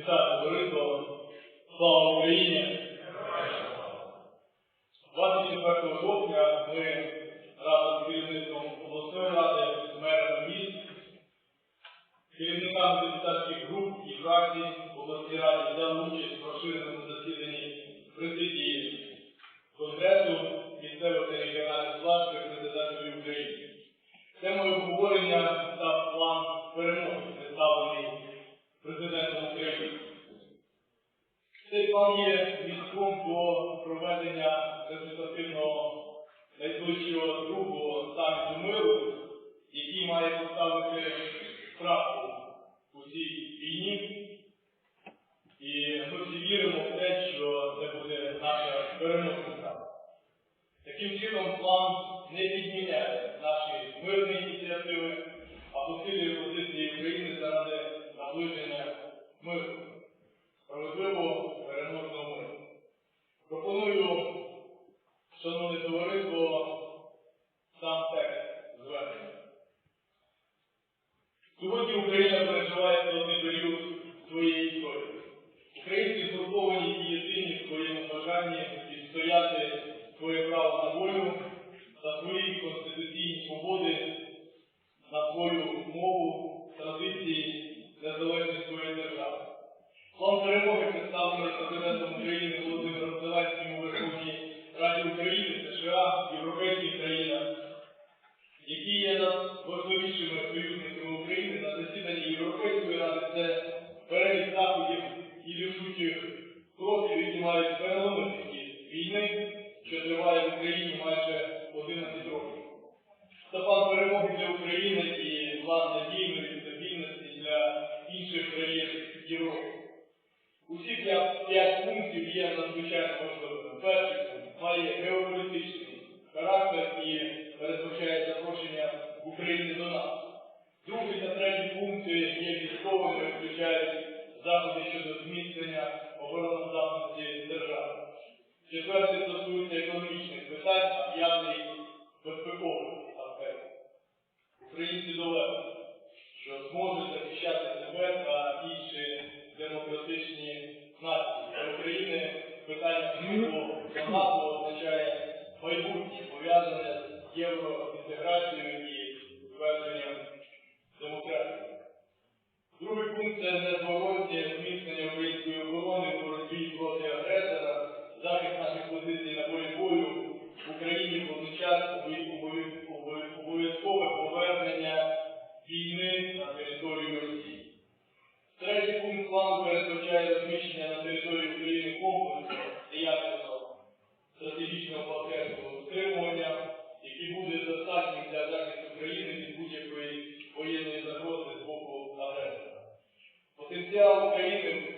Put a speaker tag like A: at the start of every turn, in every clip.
A: Вітаю, товариство. Слава Україні! 24 жовтня ми разом з керівництвом обласної ради, мерами міст, керівниками депутатських груп і фракцій обласній раді взяли участь в розширеному маємо ставити крапку у цій війні. І ми всі віримо в те, що це буде наша переможниця. Таким чином, план не підміняє. Православної Федерації України Володимиром Зеленським Потенціал України у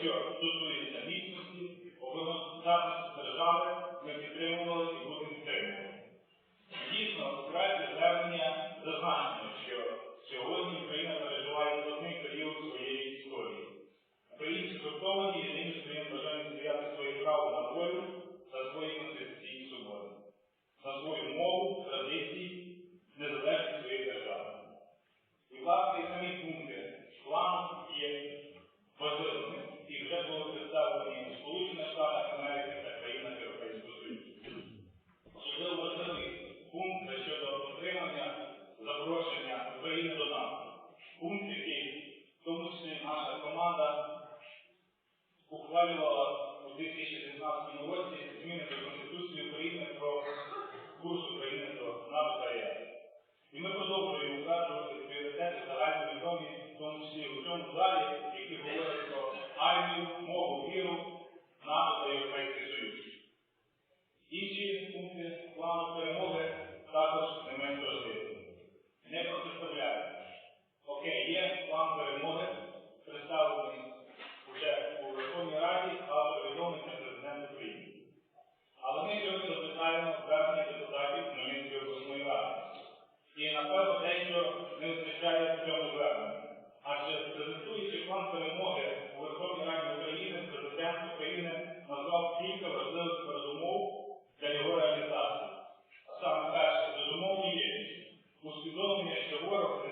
B: 需要多注 ухвалила у 2017 році зміни до Конституції України про курс України до НАТО та ЄС. І ми продовжуємо вказувати пріоритети загальної відомі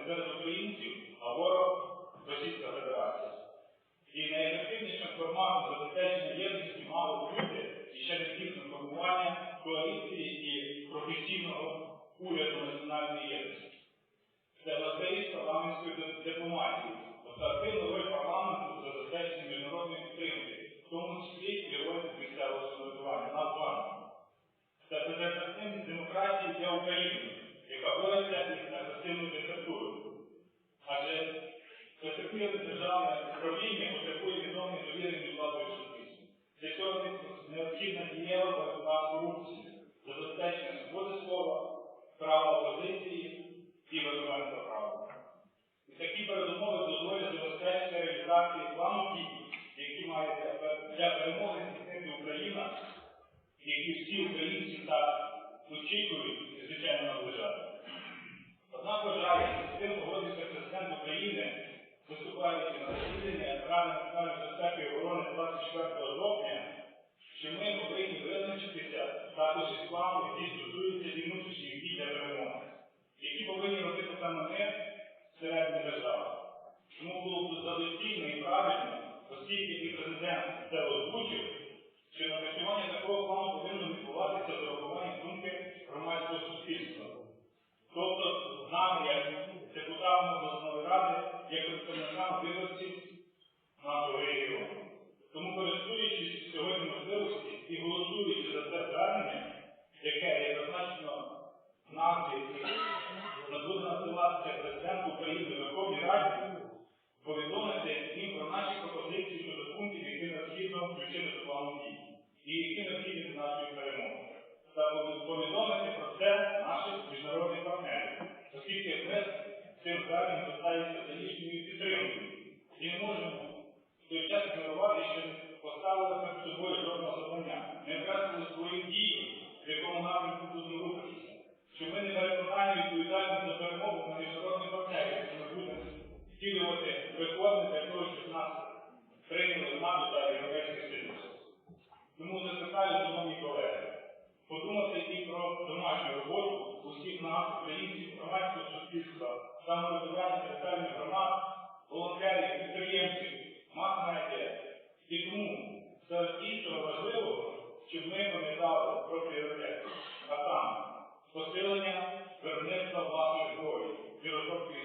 B: мільйонів українців, а ворог Російська Федерація. І найефективнішим форматом забезпечення є виконання плану які мають для перемоги здійснити Україна, які всі українці так очікують звичайно, наближати. Однак вважаю, що з цим погодився президент України, виступаючи на засіданні Ради національної безпеки і оборони 24 жовтня, що ми повинні визначитися також із планом, який стосується і внутрішніх дій для перемоги, які повинні робити саме ми всередині держави. Чому було б задоцільно і правильно, оскільки і президент це озвучив, що напрацювання такого плану повинно відбуватися з урахуванням думки громадського суспільства. Тобто з нами, як депутатами обласної ради, як представникам виборців нашого регіону. Тому самоврядування територіальних громад, волонтерів, підприємців, мас-медіа. Серед іншого важливо, щоб ми пам'ятали про пріоритет, а посилення виробництва власної зброї і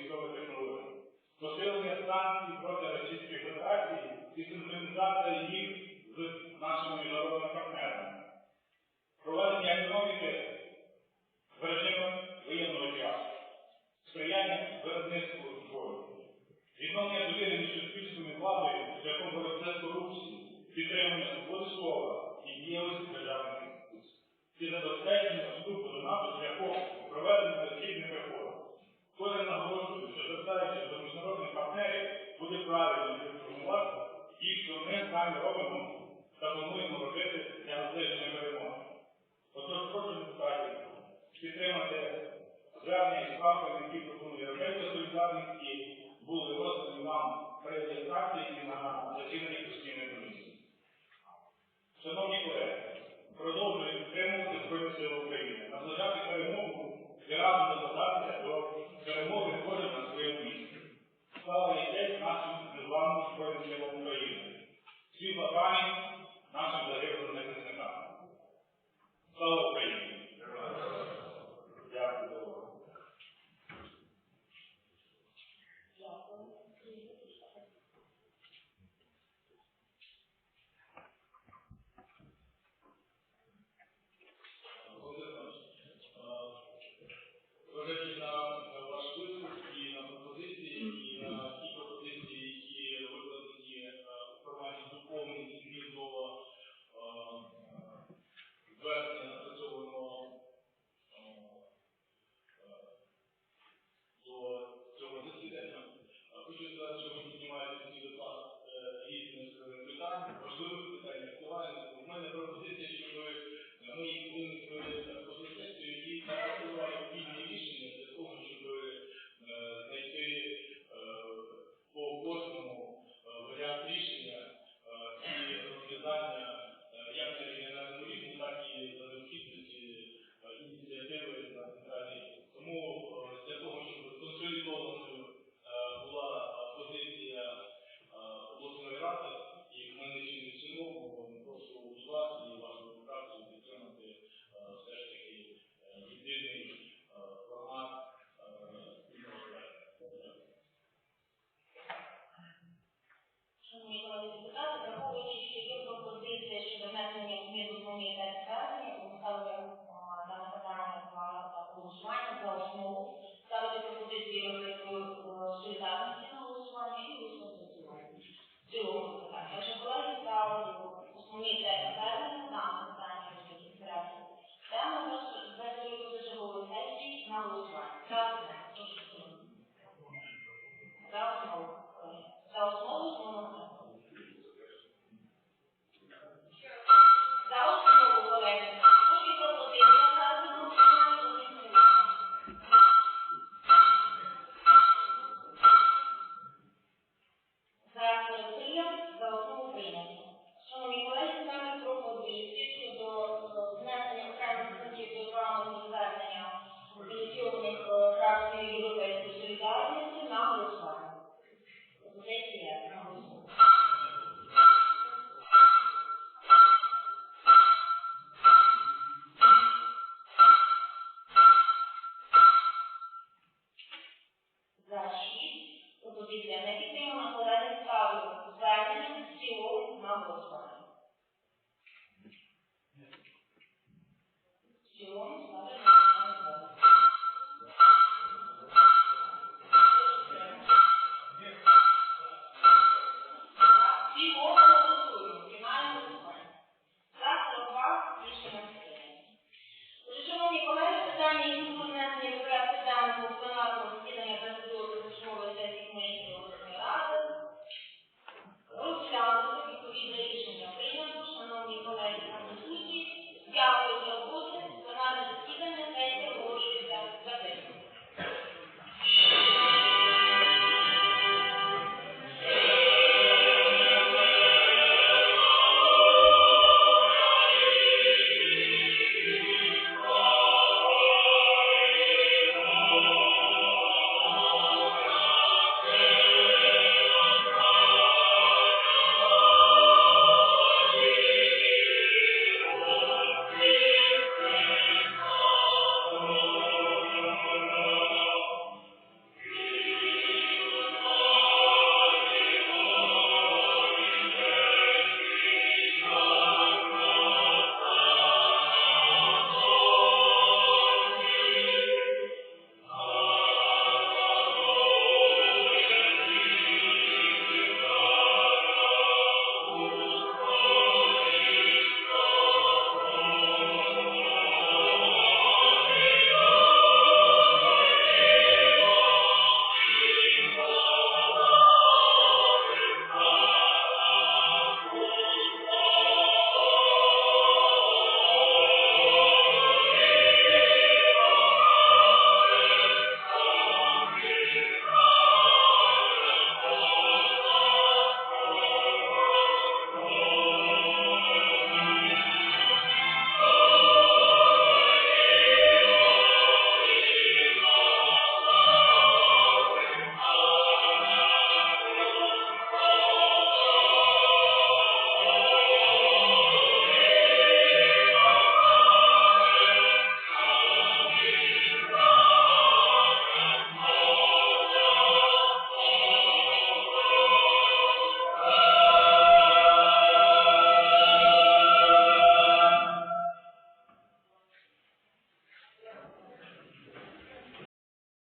B: військових технологій, посилення санкцій проти Російської Федерації і синхронізація їх з нашими міжнародними партнерами, проведення економіки в
C: Відновлення довіри між суспільством і владою шляхом боротьби з корупцією, підтримання свободи слова і діяльності державних інституцій. І
D: забезпечення вступу до НАТО шляхом проведення необхідних реформ. Кожен наголошує, що звертаючись до міжнародних партнерів, буде правильно інформувати їх, що ми самі робимо та плануємо робити для наближення перемоги. Отож, прошу депутатів підтримати звернення
A: і справи, які пропонує Європейська солідарність і були роздані вам презентації на засіданні постійної комісії. Шановні колеги, продовжуємо.